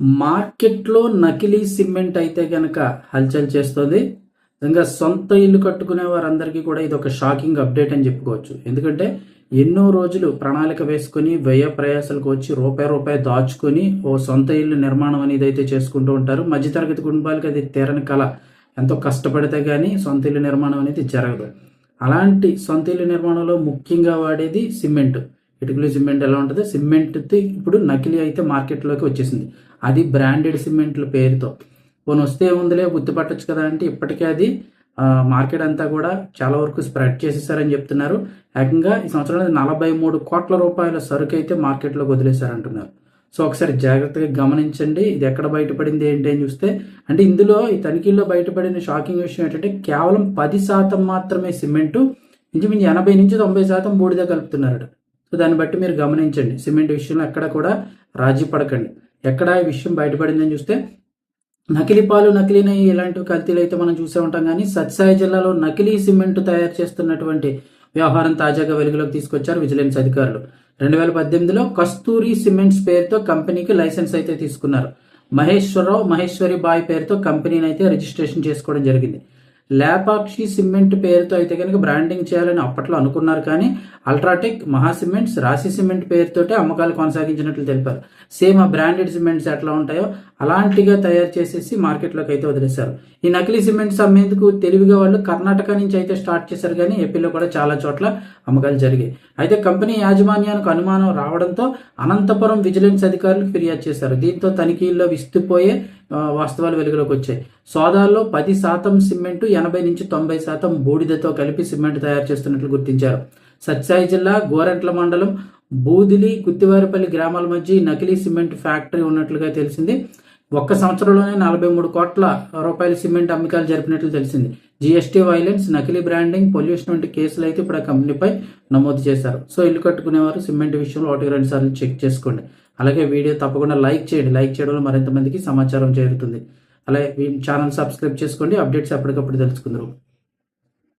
మార్కెట్లో నకిలీ సిమెంట్ అయితే కనుక హల్చల్ చేస్తుంది. నిజంగా సొంత ఇల్లు కట్టుకునే వారందరికీ కూడా ఇది ఒక షాకింగ్ అప్డేట్ అని చెప్పుకోవచ్చు. ఎందుకంటే ఎన్నో రోజులు ప్రణాళిక వేసుకొని వ్యయ ప్రయాసాలకు వచ్చి రూపాయి రూపాయి దాచుకొని ఓ సొంత ఇల్లు నిర్మాణం అనేది అయితే చేసుకుంటూ ఉంటారు. మధ్యతరగతి కుటుంబాలకి అది తీరని కళ. ఎంతో కష్టపడితే కానీ సొంత ఇల్లు నిర్మాణం అనేది జరగదు. అలాంటి సొంత ఇల్లు నిర్మాణంలో ముఖ్యంగా వాడేది సిమెంట్. ఇటుకలు సిమెంట్ ఎలా ఉంటుంది? సిమెంట్ ఇప్పుడు నకిలీ అయితే మార్కెట్లోకి వచ్చేసింది. అది బ్రాండెడ్ సిమెంట్ల పేరుతో. పోనీ వస్తే ఏముందిలే గుర్తుపట్టచ్చు కదా అంటే ఇప్పటికే అది మార్కెట్ అంతా కూడా చాలా వరకు స్ప్రెడ్ చేసేసారని చెప్తున్నారు. ఏకంగా ఈ సంవత్సరం నలభై మూడు కోట్ల రూపాయల సరుకు అయితే మార్కెట్లోకి వదిలేశారంటున్నారు. సో ఒకసారి జాగ్రత్తగా గమనించండి. ఇది ఎక్కడ బయటపడింది ఏంటి అని చూస్తే అంటే ఇందులో ఈ తనిఖీల్లో బయటపడిన షాకింగ్ విషయం ఏంటంటే కేవలం పది శాతం మాత్రమే సిమెంటు ఇంచుమించు ఎనభై నుంచి తొంభై శాతం బూడిద కలుపుతున్నారట. సో దాన్ని బట్టి మీరు గమనించండి. సిమెంట్ విషయంలో ఎక్కడ కూడా రాజీ పడకండి. ఎక్కడ ఈ విషయం బయటపడిందని చూస్తే నకిలీ పాలు నకిలీ నెయ్యి ఇలాంటి కల్తీలు అయితే మనం చూసే ఉంటాం కానీ సత్సాయి జిల్లాలో నకిలీ సిమెంట్ తయారు చేస్తున్నటువంటి వ్యవహారం తాజాగా వెలుగులోకి తీసుకొచ్చారు విజిలెన్స్ అధికారులు. రెండు వేల పద్దెనిమిదిలో కస్తూరి సిమెంట్స్ పేరుతో కంపెనీకి లైసెన్స్ అయితే తీసుకున్నారు. మహేశ్వరరావు మహేశ్వరి బాయ్ పేరుతో కంపెనీని అయితే రిజిస్ట్రేషన్ చేసుకోవడం జరిగింది. లేపాక్షి సిమెంట్ పేరుతో అయితే కనుక బ్రాండింగ్ చేయాలని అప్పట్లో అనుకున్నారు కానీ అల్ట్రాటెక్ మహా సిమెంట్స్ రాశి సిమెంట్ పేరుతోటే అమ్మకాలు కొనసాగించినట్లు తెలిపారు. సేమ్ ఆ బ్రాండెడ్ సిమెంట్స్ ఎట్లా ఉంటాయో అలాంటిగా తయారు చేసేసి మార్కెట్లోకి అయితే వదిలేశారు. ఈ నకిలీ సిమెంట్స్ అమ్మేందుకు తెలివిగా వాళ్ళు కర్ణాటక నుంచి అయితే స్టార్ట్ చేశారు కానీ ఏపీలో కూడా చాలా చోట్ల అమ్మకాలు జరిగాయి. అయితే కంపెనీ యాజమాన్యానికి అనుమానం రావడంతో అనంతపురం విజిలెన్స్ అధికారులకు ఫిర్యాదు చేశారు. దీంతో తనిఖీల్లో విస్తుపోయే వాస్తవాలు వెలుగులోకి వచ్చాయి. సోదాల్లో పది శాతం సిమెంటు ఎనభై నుంచి తొంభై శాతం బూడిదతో కలిపి సిమెంట్ తయారు చేస్తున్నట్లు గుర్తించారు. సత్సాయి జిల్లా గోరంట్ల మండలం బూదిలి గుత్తివారిపల్లి గ్రామాల మధ్య నకిలీ సిమెంట్ ఫ్యాక్టరీ ఉన్నట్లుగా తెలిసింది. ఒక్క సంవత్సరంలోనే నలభై మూడు కోట్ల రూపాయల సిమెంట్ అమ్మకాలు జరిపినట్లు తెలిసింది. జిఎస్టీ వైలెన్స్ నకిలీ బ్రాండింగ్ పొల్యూషన్ వంటి కేసులు అయితే ఇప్పుడు ఆ కంపెనీపై నమోదు చేశారు. సో ఇల్లు కట్టుకునేవారు సిమెంట్ విషయంలో ఒకటి రెండు సార్లు చెక్ చేసుకోండి. అలాగే వీడియో తప్పకుండా లైక్ చేయండి. లైక్ చేయడం వల్ల మరింత మందికి సమాచారం చేరుతుంది. అలాగే ఛానల్ సబ్స్క్రైబ్ చేసుకోండి. అప్డేట్స్ ఎప్పటికప్పుడు తెలుసుకుందరు